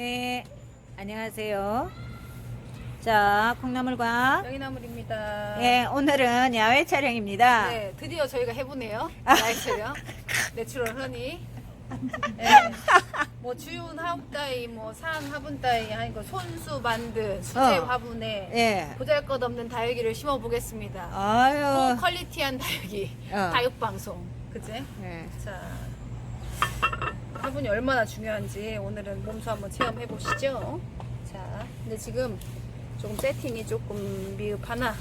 네, 안녕하세요. 자, 콩나물과 여기나물입니다. 네, 오늘은 야외 촬영입니다. 네, 드디어 저희가 해보네요. 나이 촬영. 내추럴 허니. 네. 뭐 주윤 하옥 따위, 뭐산 화분 따위, 아니 그 손수 만든 수제 어. 화분에 예. 보잘것없는 다육이를 심어보겠습니다. 아유. 고퀄리티한 다육이, 어. 다육 방송, 그치? 네. 자, 화분이 얼마나 중요한지 오늘은 몸소 한번 체험해 보시죠. 자, 근데 지금 조금 세팅이 조금 미흡하나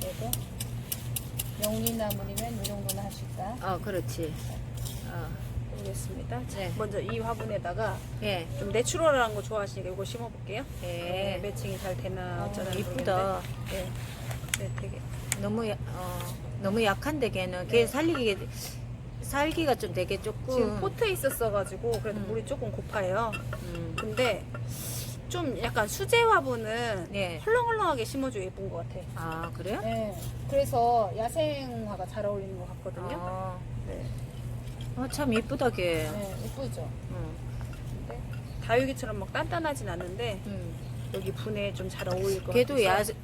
그래도 영리나물이면 이 정도는 하실까 어, 그렇지. 어, 모르겠습니다. 자, 네. 먼저 이 화분에다가 예. 좀 내추럴한 거 좋아하시니까 이거 심어볼게요. 예. 어, 매칭이 잘 되나 어, 어쩌나 이쁘다. 네. 네, 되게 너무 야- 어, 너무 약한데 걔는 걔 살리기 살기가 좀 되게 조금 지금 포트에 있었어가지고 그래도 음. 물이 조금 고파요. 음, 근데 좀 약간 수제 화분은 네. 헐렁헐렁하게 심어줘야 예쁜 것 같아. 아, 그래요? 네. 그래서 야생화가 잘 어울리는 것 같거든요. 어, 네. 어, 참 이쁘다 걔. 네, 예쁘죠. 음, 근데 다육이처럼 막 단단하진 않는데 음. 여기 분에 좀 잘 어울릴 것 걔도 같아서. 야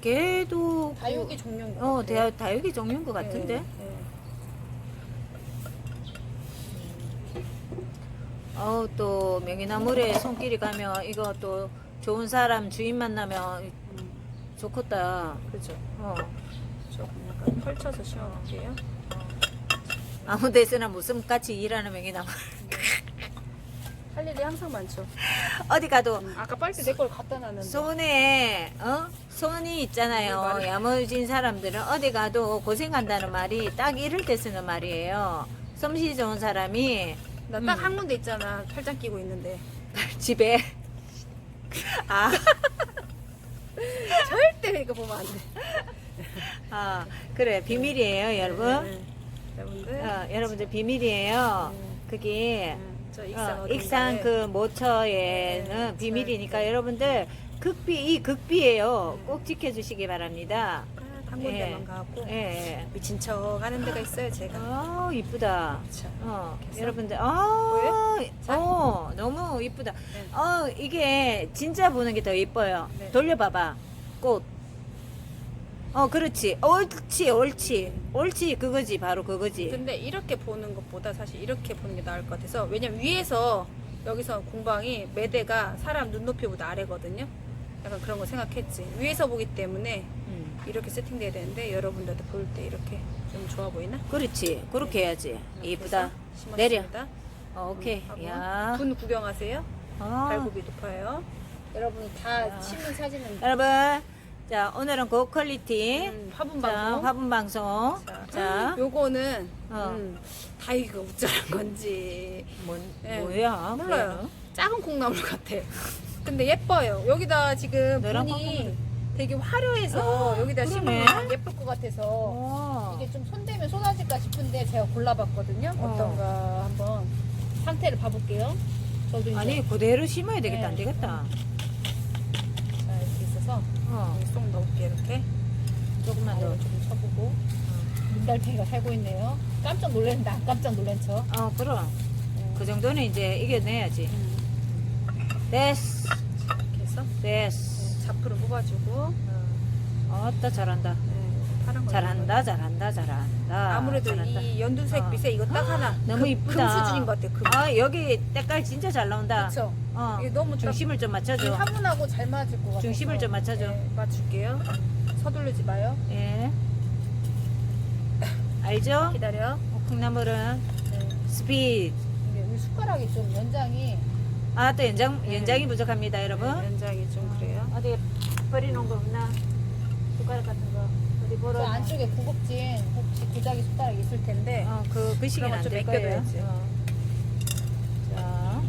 걔도 다육이 종류인 것 어, 같아요. 다, 다육이 종류인 것 네, 같은데. 네. 어우 또 명이나물에 손길이 가면 이거 또 좋은 사람 주인 만나면 음, 좋겠다. 그죠. 어. 조금 약간 펼쳐서 심어볼게요. 아무 데서나 무슨 같이 일하는 명이나물. 할 일이 항상 많죠. 어디 가도 음, 아까 빨대 내 걸 갖다 놨는데. 손에 어 손이 있잖아요. 말을- 야무진 사람들은 어디 가도 고생한다는 말이 딱 이럴 때 쓰는 말이에요. 솜씨 좋은 사람이 나딱 음. 한 군데 있잖아. 팔짱 끼고 있는데. 집에 아, 절대 이거 보면 안 돼. 아 그래 비밀이에요, 여러분. 네, 네. 여러분들. 어, 여러분들 비밀이에요. 음, 그게 음, 저 익산 어, 어딘가에 익산 그 모처에는 네, 비밀이니까 네. 여러분들 극비 이 극비예요. 네. 꼭 지켜주시기 바랍니다. 아, 한 군데만 가고 예. 예. 미친 척 하는 데가 있어요 제가 아 이쁘다. 어 그래서? 여러분들 아 자. 어 너무 이쁘다. 네. 어 이게 진짜 보는 게 더 이뻐요. 네. 돌려봐봐 꽃. 어 그렇지 옳지 옳지 옳지 그거지 바로 그거지. 근데 이렇게 보는 것보다 사실 이렇게 보는 게 나을 것 같아서 왜냐면 위에서 여기서 공방이 매대가 사람 눈높이보다 아래거든요 약간 그런 거 생각했지 위에서 보기 때문에 음. 이렇게 세팅돼야 되는데 여러분들도 볼 때 이렇게 좀 좋아 보이나? 그렇지 그렇게 해야지. 해서 심었습니다. 내려. 어, 오케이. 야. 분 구경하세요 어. 발굽이 높아요 여러분 다 야. 심은 사진은 여러분, 자 오늘은 고퀄리티 음, 화분 자, 방송 화분 방송. 자, 자, 요거는 어. 음, 다이가 우짜란 건지 뭔 네. 뭐야? 몰라요. 작은 콩나물 같아. 근데 예뻐요. 여기다 지금 너랑 분이 되게 화려해서 여기다 그러네. 심으면 예쁠 것 같아서 어. 이게 좀 손대면 쏟아질까 싶은데 제가 골라봤거든요. 어. 어떤가 한번 상태를 봐볼게요. 저도 이제 아니 그대로 심어야 되겠다. 네. 안 되겠다. 자 이렇게 있어서 어. 여기 쏙 넣을게 이렇게 조금만 더. 좀 쳐보고 민달팽이가 살고 있네요. 깜짝 놀랐는데 안 깜짝 놀란 척. 어, 그럼 네. 그 정도는 이제 이겨내야지. 음, 됐어, 이렇게 해서 됐어. 네, 자프를 뽑아주고 어, 어따 잘한다. 네, 파란 거 잘한다, 잘한다, 잘한다. 아무래도 잘한다. 이 연두색 어. 빛에 이거 딱 하나 너무 금, 이쁘다. 금 수준인 것 같아요. 금. 아 여기 때깔 진짜 잘 나온다. 그렇죠. 어. 이게 너무 좀 중심을 좀이 맞춰줘. 화분하고 잘 맞을 것 같아요. 중심을 좀 맞춰줘. 맞출게요. 서두르지 마요. 예. 알죠? 기다려. 어, 콩나물은 네. 스피드. 이게 우리 숟가락이 좀 연장이 아 또 연장 네. 연장이 부족합니다, 여러분. 네, 연장이 좀 그래요. 어디 버리는 거 없나? 숟가락 같은 거 어디 저 보러? 안쪽에 구급진 혹시 구자기 숟가락 있을 텐데 어 그 그 시기는 그런 거좀 안될 거예요. 맡겨둬야지. 어. 자,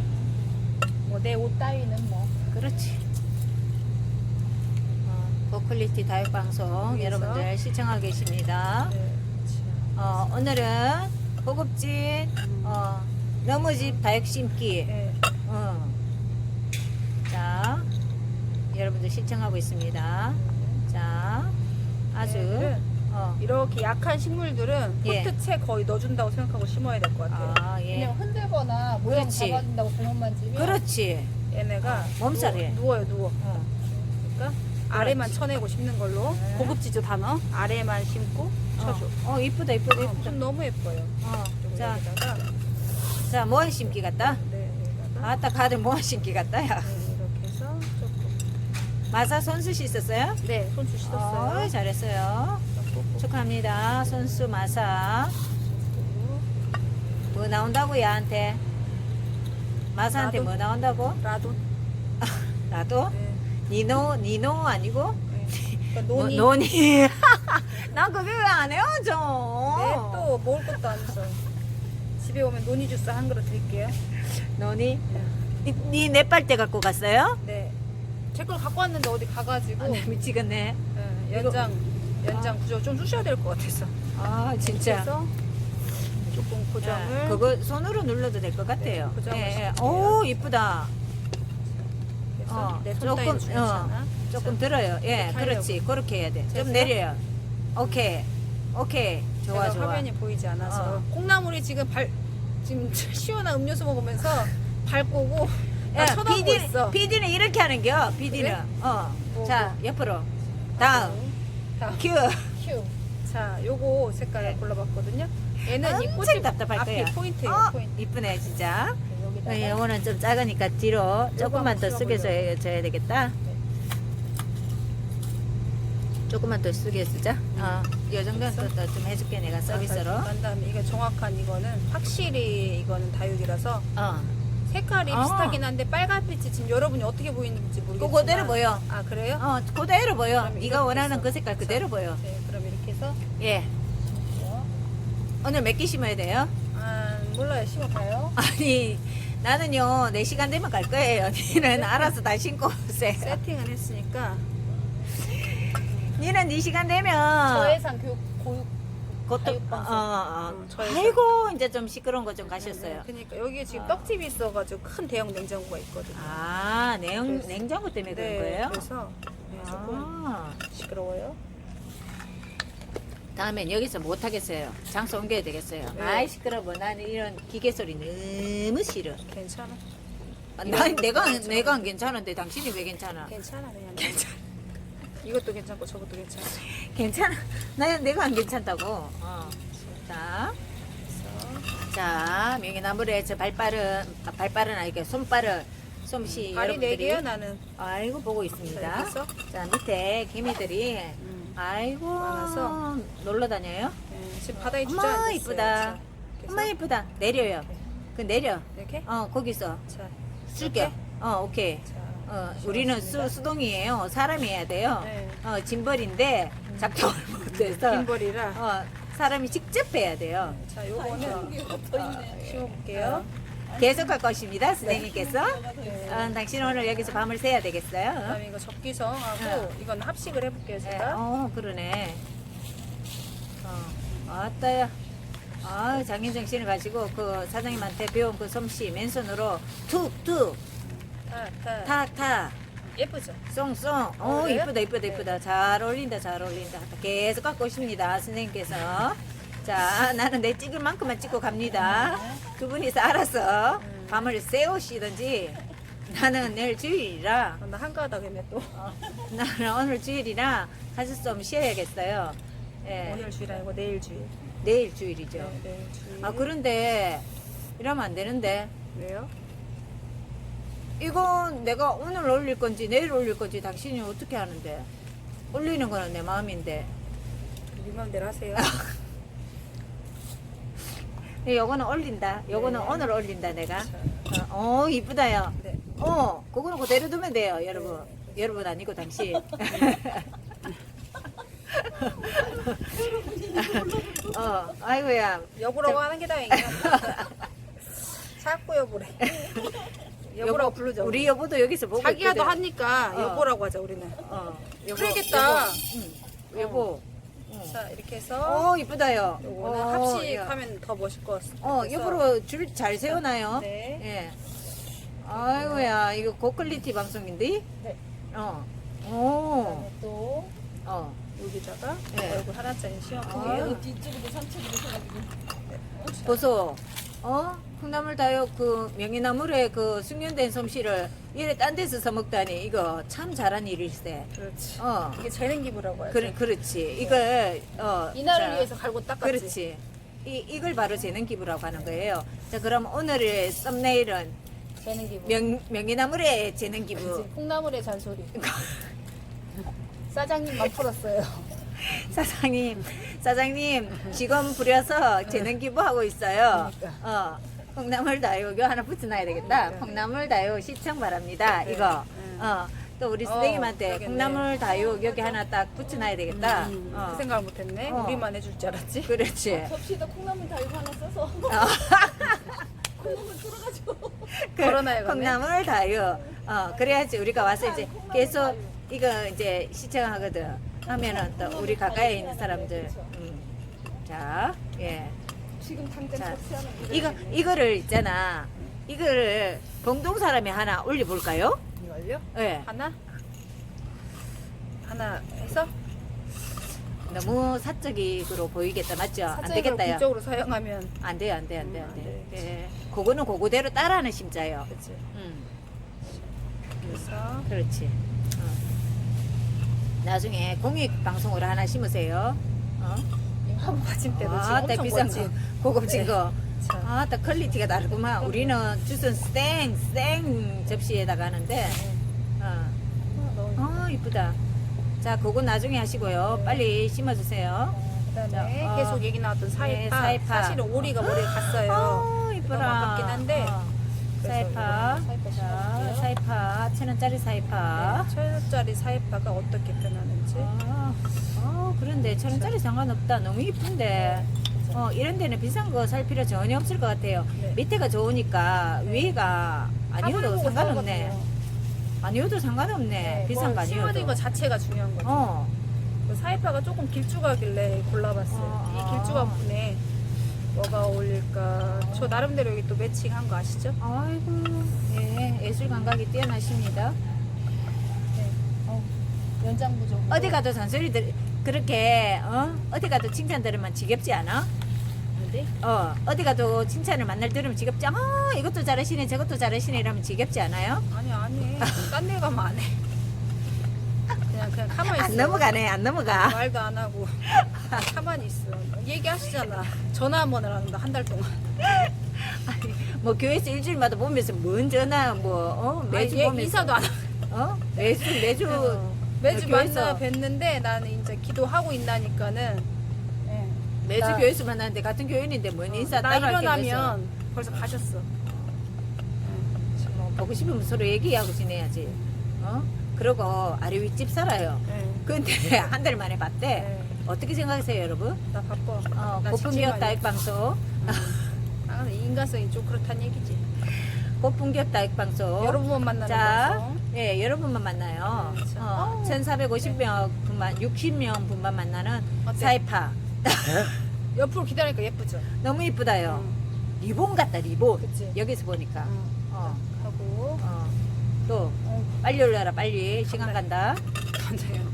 뭐 내 옷 따위는 뭐 그렇지. 어, 고퀄리티 다육 방송 위에서. 여러분들 시청하고 계십니다. 네, 어, 오늘은 고급진 어, 너무집 다육 심기. 네. 어. 자, 여러분들 시청하고 있습니다. 자, 아주 얘들은 어, 이렇게 약한 식물들은 예. 포트채 거의 넣어준다고 생각하고 심어야 될 것 같아요. 아, 예. 그냥 흔들거나 모양 그렇지. 잡아준다고 잘못 만지면 그렇지. 얘네가 몸살이에요. 누워, 누워요 누워 어. 그러니까 아래만 쳐내고 심는 걸로 네. 고급지죠 단어 아래만 심고 쳐줘 어, 어 이쁘다 이쁘다 어, 이쁘다. 좀 너무 예뻐요 어, 자, 여기다가 자 모아 심기 같다. 네 아따 가들 모아 심기 같다 야. 네, 이렇게 해서 조금 마사 손수 씻었어요? 네 손수 어, 씻었어요 잘했어요. 축하합니다. 손수 마사. 뭐 나온다고 얘한테? 마사한테 나도. 뭐 나온다고? 라돈 나도? 네. 니노 니노 아니고? 네. 그러니까 뭐, 논이 노니. 나 그게 왜 안 해요, 좀. 네, 또 먹을 것도 안 있어요. 집에 오면 논이 주스 한 그릇 드릴게요. 네. 니 내빨대 갖고 갔어요? 네. 제 걸 갖고 왔는데 어디 가가지고 아, 네, 미치겠네. 네, 연장 연장 구조 좀 쑤셔야 될 것 같아서. 아, 진짜. 그래서 조금 고정을. 예, 그거 손으로 눌러도 될 것 같아요. 네, 고정을 예, 예. 시킬게요. 오, 이쁘다. 그래서 어, 내 조금, 중요하잖아. 조금 들어요. 예, 이렇게 그렇지. 그렇게 해야 돼. 좀 됐어요? 내려요. 오케이. 오케이. 좋아, 좋아. 화면이 보이지 않아서 어. 콩나물이 지금 발 지금 시원한 음료수 먹으면서 나 야, 쳐다보고 PD, 있어. PD는 이렇게 하는겨. PD는. 그래? 어. 뭐, 자, 옆으로. 다음. 다음. 큐. 큐. 자, 요거 색깔을 네. 골라봤거든요. 얘는 이 엄청 꽃이 답답할 앞이 거야. 포인트예요. 어, 포인트. 이쁘네, 진짜. 네, 여기다가 어, 요거는 좀 작으니까 뒤로 조금만 더 한번 숙여서 줘야 되겠다. 네. 조금만 더 숙여 주자. 어, 요 정도는 또, 또좀 해줄게 내가 서비스로. 난 다음에 이게 정확한 이거는 확실히 이거는 다육이라서 어. 색깔이 아. 비슷하긴 한데 빨간빛이 지금 여러분이 어떻게 보이는지 모르겠지만 그거 그대로 보여. 아 그래요? 어, 그대로 보여. 네가 원하는. 그 색깔 그대로 보여. 네, 그럼 이렇게 해서 예. 오늘 몇 개 심어야 돼요? 아 몰라요 심어봐요. 아니, 나는요, 4시간 되면 갈 거예요. 니는 알아서 다 신고 오세요. 세팅을 했으니까 니는 4시간 되면. 저예산 교육 고육 그것도, 어, 다육방송. 어, 응, 저예산. 아이고, 이제 좀 시끄러운 거 좀 가셨어요. 그러니까 여기에 지금 아. 떡집이 있어가지고 큰 대형 냉장고가 있거든요. 아, 냉, 그래서- 냉장고 때문에 그런 네, 거예요? 그래서 네, 조금 아, 시끄러워요. 다음엔 여기서 못 하겠어요. 장소 옮겨야 되겠어요. 네. 아이 시끄러워. 나는 이런 기계 소리 너무 싫어. 괜찮아. 아, 나, 내가 괜찮아. 내가 안 괜찮은데 당신이 왜 괜찮아? 괜찮아 그냥. 괜찮아. 이것도 괜찮고 저것도 괜찮아. 괜찮아. 나 내가 안 괜찮다고. 어. 자, 자 명예나물에 저 발빠른 아, 발빠른 아니게 손빠른 솜씨 발이 네 여러분들이 개요 나는. 아이고 보고 자, 있습니다. 이렇게 해서 자 밑에 개미들이 음. 아이고 많아서. 놀러 다녀요. 네, 지금 바닥에 어머, 주저앉았어요. 이쁘다. 자, 엄마 예쁘다. 내려요. 네. 그 내려. 이렇게. 어 거기서 자, 숙여. 이렇게? 어 오케이. 자, 어 우리는 수. 수동이에요. 사람이 해야 돼요. 네. 어 짐벌인데 작동을 못해서 긴벌이라. 어 사람이 직접 해야 돼요. 자, 요거는 아, 심어볼게요. 계속 할 것입니다, 선생님께서. 네. 어, 당신 오늘 여기서 밤을 새야 되겠어요. 그다음에 이거 적기성하고 어. 이건 합식을 해볼게요 네, 제가. 어, 그러네. 어, 아따야. 아, 장인정신을 가지고 그 사장님한테 배운 그 솜씨 맨손으로 툭툭 타, 타. 탁탁 예쁘죠? 쏭쏭. 어, 어, 그래요? 이쁘다, 이쁘다, 이쁘다. 잘 어울린다, 잘 어울린다. 계속 갖고 오십니다, 선생님께서. 자, 나는 내 찍을 만큼만 찍고 갑니다. 두 분이서 알아서 음. 밤을 새우시든지 나는 내일 주일이라 아, 나 한가하다겠네 또. 나는 오늘 주일이라 사실 좀 쉬어야겠어요. 예, 오늘 주일 아니고 내일 주일. 내일 주일이죠. 네, 내일 주일. 아, 그런데 이러면 안 되는데 왜요? 이건 내가 오늘 올릴 건지 내일 올릴 건지 당신이 어떻게 하는데? 올리는 거는 내 마음인데. 네 맘대로 하세요. 네, 요거는 올린다. 요거는 네. 오늘 올린다, 내가. 자, 어, 어, 이쁘다요. 네. 어, 그거는 그대로 두면 돼요, 여러분. 여러분 아니고 당신. 어, 아이고야. 여보라고 하는 게 다행이야. 자꾸 여보래. 여보라고 여보, 부르죠. 우리 여보도 여기서 보고 자기야도 있거든. 하니까 어. 여보라고 하자 우리는. 어, 여보, 그러겠다. 여보, 응, 여보. 응. 자 이렇게 해서 어, 이쁘다요. 요거는 어, 야. 합식하면 더 멋있을 것 같습니다. 어, 그래서 옆으로 줄 잘 세워놔요. 네. 예. 아이고야, 이거 고퀄리티 방송인데? 네. 어. 오. 그다음에 또 어. 여기다가 네. 얼굴 하나짜리 아, 씌워볼게요. 뒤쪽으로 상처를 입어가지고 보소. 어? 콩나물 다육 그 명이나물에 그 숙련된 솜씨를 이래 딴 데서 써먹다니 이거 참 잘한 일일세. 그렇지. 어. 이게 재능 기부라고 하죠. 그래, 그렇지. 이걸 어 이날을 자, 위해서 갈고 닦았지. 그렇지. 이 이걸 바로 재능 기부라고 하는 거예요. 자, 그럼 오늘의 썸네일은 재능 기부. 명 명이나물의 재능 기부. 그치, 콩나물의 잔소리. 사장님만 풀었어요. 사장님, 사장님 직원 부려서 재능 기부하고 있어요. 그러니까. 어, 콩나물 다요 이거 하나 붙여놔야 되겠다. 그러니까. 콩나물 다요 시청 바랍니다. 네. 이거. 음. 어, 또 우리 어, 선생님한테 그러겠네. 콩나물 다요 여기 하나 딱 붙여놔야 되겠다. 음, 어, 그 생각을 못했네. 어. 우리만 해줄 줄 알았지. 그렇지. 접시도 콩나물 달고 하나 써서 어. 콩나물 썰어가지고. 그 그러면? 콩나물 다요. 어, 그래야지 우리가 와서 이제 계속 이거 이제 시청하거든. 하면은 또 우리 가까이에 있는 사람들. 음. 자, 예. 지금 당장 자, 접시 하나 이거 이거를 있잖아. 이거를 봉동 사람이 하나 올려볼까요? 이걸요? 예. 하나? 하나 해서 너무 사적으로 보이겠다, 맞죠? 안 되겠다요. 공적으로 사용하면 안 돼요, 안 돼, 안 돼, 음, 안 안 돼. 돼. 예. 그거는 그거대로 따라하는 심자요. 그렇지. 음, 그래서 그렇지. 어. 나중에 공익 방송으로 하나 심으세요. 어? 한 받침대도 지금 아, 딱 엄청 비싼 멋진. 거, 고급진 네. 거. 자, 아, 딱 퀄리티가 다르구만. 우리는 주스 쌩, 쌩 접시에다가 하는데, 어. 하나 넣어. 아 이쁘다. 자, 그거 나중에 하시고요. 빨리 심어주세요. 그다음에 자, 어. 계속 얘기 나왔던 사이파. 네, 사이파. 사실은 오리가 머리에 갔어요. 아 이쁘라. 너무 아깝긴 한데. 어. 그래서 사이파. 이거는 사이파 자. 사이파. 천 원짜리 사이파. 네, 천 원짜리 사이파가 어떻게 변하는지. 아, 어, 그런데 천 원짜리 상관없다. 너무 이쁜데. 어, 이런 데는 비싼 거 살 필요 전혀 없을 것 같아요. 네. 밑에가 좋으니까 위에가 아니어도 상관없네. 아니어도 상관없네. 네, 비싼 거뭐 심어진 아니어도. 거 자체가 중요한 거죠. 어. 그 사이파가 조금 길쭉하길래 골라봤어요. 어, 이 길쭉한 부분에 뭐가 어울릴까. 저 나름대로 여기 또 매칭한 거 아시죠? 아이고, 예, 예술 감각이 뛰어나십니다. 네. 어, 연장 부족. 어디 가도 잔소리 들, 그렇게, 어? 어디 가도 칭찬 들으면 지겹지 않아? 어디? 어, 어디 가도 칭찬을 만날 들으면 지겹지 않아? 아, 이것도 잘하시네, 저것도 잘하시네, 이러면 지겹지 않아요? 아니 아니. 딴 데 가면 안 해. 그냥 그냥 가만히 있어. 안 넘어가네, 안 넘어가. 말도 안 하고 가만히 있어. 얘기하시잖아. 전화 한 번을 하는데 한달 동안. 아니, 뭐, 교회에서 일주일마다 보면서 뭔 전화, 뭐, 어? 매주 아니, 얘 보면서. 인사도 안 하고. 어? 매주, 매주. 매주 교회에서- 만나 뵀는데 나는 이제 기도하고 있다니까는 예. 매주 나- 교회에서 만나는데 같은 교회인데 뭔 인사 나 따로 할게. 일어나면 벌써 가셨어. 뭐 보고 싶으면 서로 얘기하고 지내야지. 어? 그러고 아래 윗집 살아요. 예. 근데 한 달 만에 봤대. 예. 어떻게 생각하세요, 여러분? 나 바빠. 어, 나 고품격 직진만 다육 방송. 아, 인간성이 좀 그렇다는 얘기지. 고품격 다육 방송. 여러분 만나는 자, 방송. 예, 여러분만 만나요. 네, 자. 어, 1,450명 분만, 60명 분만 만나는 어때? 사이파. 옆으로 기다리니까 예쁘죠. 너무 이쁘다요. 응. 리본 같다, 리본. 그치. 여기서 보니까. 응. 어, 하고 어. 또, 어, 빨리 올려라, 빨리. 시간 간다. 맞아요.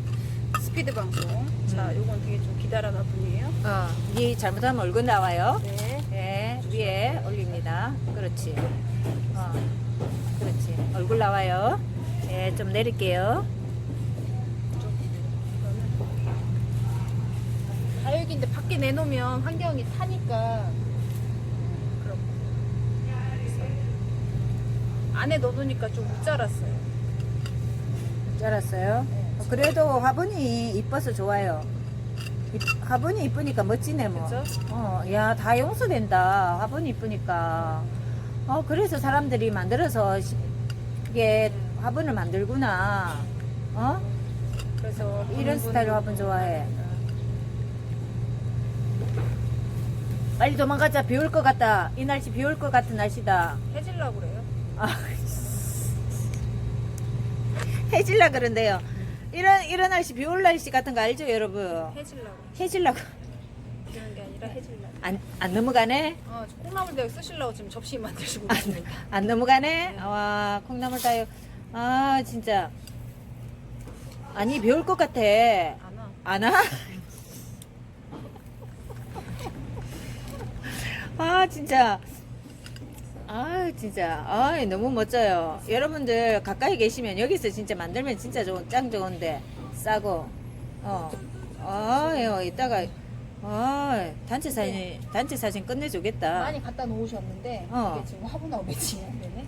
스피드 방송. 자, 음. 요건 되게 좀 기다려나 분이에요. 어, 니 잘못하면 얼굴 나와요. 네. 예, 위에 올립니다. 그렇지. 어, 그렇지. 얼굴 나와요. 예, 좀 내릴게요. 다육인데 밖에 내놓으면 환경이 타니까 그럼 안에 넣어놓으니까 좀 못 자랐어요. 알았어요. 그래도 화분이 이뻐서 좋아요. 이- 화분이 이쁘니까 멋지네, 뭐. 그죠? 어, 야, 다 용서된다. 화분이 이쁘니까. 어, 그래서 사람들이 만들어서 시- 이게 화분을 만들구나. 어? 그래서 이런 스타일 화분 좋아해. 빨리 도망가자. 비 올 것 같다. 이 날씨 비 올 것 같은 날씨다. 해질라고 그래요. 아, 해질라 그런데요. 이런 이런 날씨 비올 날씨 같은 거 알죠, 여러분? 해질라고. 해질라 그런 게 아니라 해질라고. 안, 안 넘어가네? 어, 저 콩나물 대학 쓰시려고 지금 접시 만드시고 안, 계십니다. 안 넘어가네? 와, 콩나물 다요. 아, 진짜. 아니, 비올 것 같아. 안 와. 안 와? 아, 진짜. 아 진짜 아 너무 멋져요. 여러분들 가까이 계시면 여기서 진짜 만들면 진짜 좋은 짱 좋은데 싸고 어 아유 이따가 아 단체 사진 단체 사진 끝내주겠다. 많이 갖다 놓으셨는데 어. 이게 지금 화분하고 매칭이 안 되네.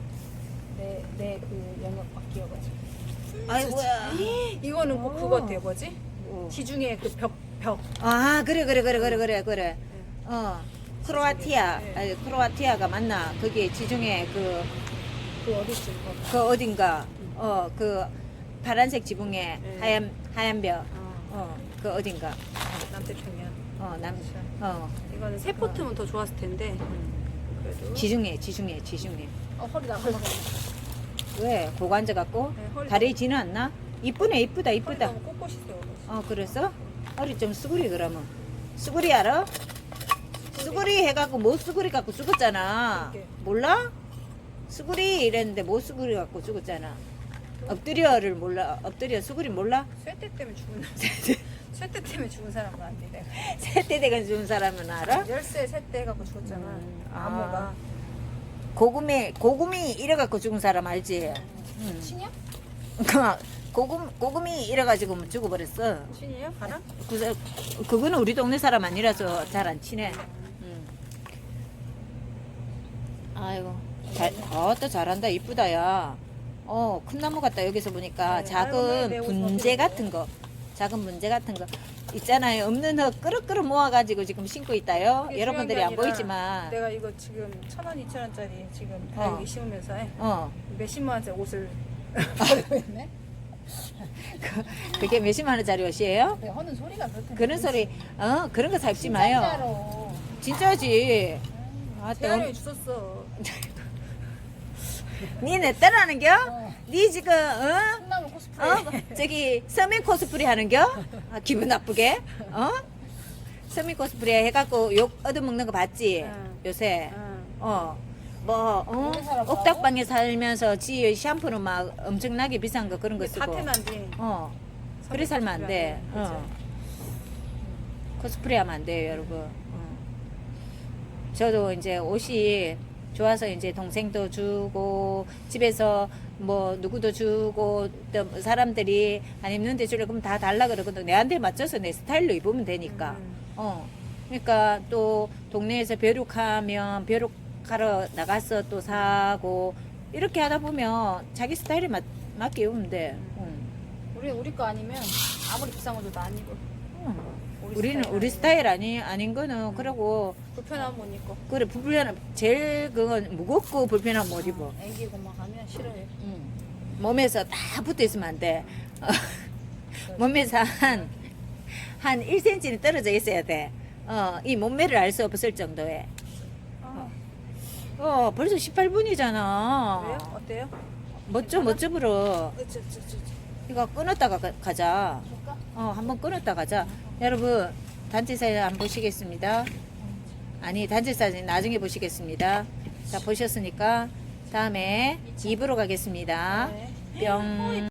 내내그 영역 바뀌어가지고. 아이고야. 이거는 꼭 어. 그거 같아요. 뭐지? 어. 지중해 그벽 벽. 아 그래 그래 그래 그래 그래 그래. 어 크로아티아 네. 아니, 크로아티아가 맞나? 그게 지중해 그 그? 그거. 그 어딘가 어 그 파란색 지붕에 네. 하얀 하얀 벽. 어, 어 그 어딘가. 남태평양. 어남 그렇죠. 어. 이거는 세포트면 더 좋았을 텐데. 그래도. 지중해 지중해 지중해. 어 허리 나가네. 왜 앉아 갖고 네, 허리 다리 지는 않나? 이쁘네 이쁘다 허리 이쁘다. 너무 꼿꼿이 세요. 어 그랬어? 허리 좀 수그리 그러면. 수그리 알아? 수그리 해갖고 못 수그리 갖고 죽었잖아. 몰라? 수그리 이랬는데 못 수그리 갖고 죽었잖아. 엎드려를 몰라. 엎드려 수그리 몰라? 쇠대 때문에 죽은 쇠대 때문에 죽은 사람은 아닌데 내가. 세대대가 죽은 사람은 알아? 열쇠 쇠대 갖고 죽었잖아. 음, 아. 암호가. 고금이 고금이 이래 갖고 죽은 사람 알지? 응. 신이야? 고금 고금이 이래 가지고 죽어버렸어. 신이에요? 바람? 그, 그거는 우리 동네 사람 아니라서 잘안 치네. 응. 아이고, 잘, 어, 또 잘한다. 이쁘다, 야. 어, 큰 나무 같다. 여기서 보니까 네, 아이고, 작은 옷 분재 어떻게 같은 거. 작은 문제 같은 거. 있잖아요. 없는 흙 끄럭끄럭 모아가지고 지금 신고 있다요. 여러분들이 안 보이지만. 내가 이거 지금 천 원, 이천 원짜리 지금 어. 다육이 심으면서 해. 어. 몇십만 원짜리 옷을 버리고 있네. 그게 몇십만 원짜리 옷이에요? 네, 하는 소리가 그렇게. 그런 소리, 어, 그런 거 살지 마요. 진짜로. 진짜지. 아, 또. 재활용해 주셨어. 니네 떠나는겨? 어. 니 지금, 어? 콩나물 코스프레. 어? 저기 서민 코스프레 하는겨? 아, 기분 나쁘게? 어? 서민 코스프레 해갖고 욕 얻어먹는 거 봤지? 응. 요새 응. 어. 뭐, 어? 오래? 옥탑방에 살면서 지 샴푸는 막 엄청나게 비싼 거 그런 거 쓰고. 어. 그래 살면 안 돼. 어. 코스프레 하면 안 돼요, 여러분. 어. 저도 이제 옷이 좋아서 이제 동생도 주고 집에서 뭐 누구도 주고 또 사람들이 안 입는데 주려 그러면 다 달라 그러거든. 내한테 맞춰서 내 스타일로 입으면 되니까. 음. 어. 그러니까 또 동네에서 벼룩하면 벼룩하러 나가서 또 사고 이렇게 하다 보면 자기 스타일에 맞, 맞게 입으면 돼. 응. 우리 우리 거 아니면 아무리 비싼 것도 안 입어. 응. 우리 우리는 우리. 스타일 아니 아닌 거는 그러고 불편하면 못 입고. 그래 불편한 제일 그건 무겁고 불편한 못 입어. 애기고 막 하면 싫어해. 응. 몸에서 다 붙어 있으면 안 돼. 몸에서 한, 한 1cm는 떨어져 있어야 돼. 어, 이 몸매를 알 수 없을 정도에. 아, 어, 벌써 18분이잖아. 그래요? 어때요? 멋져, 멋져 으쯔, 으쯔. 이거 끊었다가 가- 가자. 어, 한번 끊었다 가자. 여러분, 단체 사진 안 보시겠습니다. 아니, 단체 사진 나중에 보시겠습니다. 자, 보셨으니까 다음에 입으로 가겠습니다. 네. 뿅.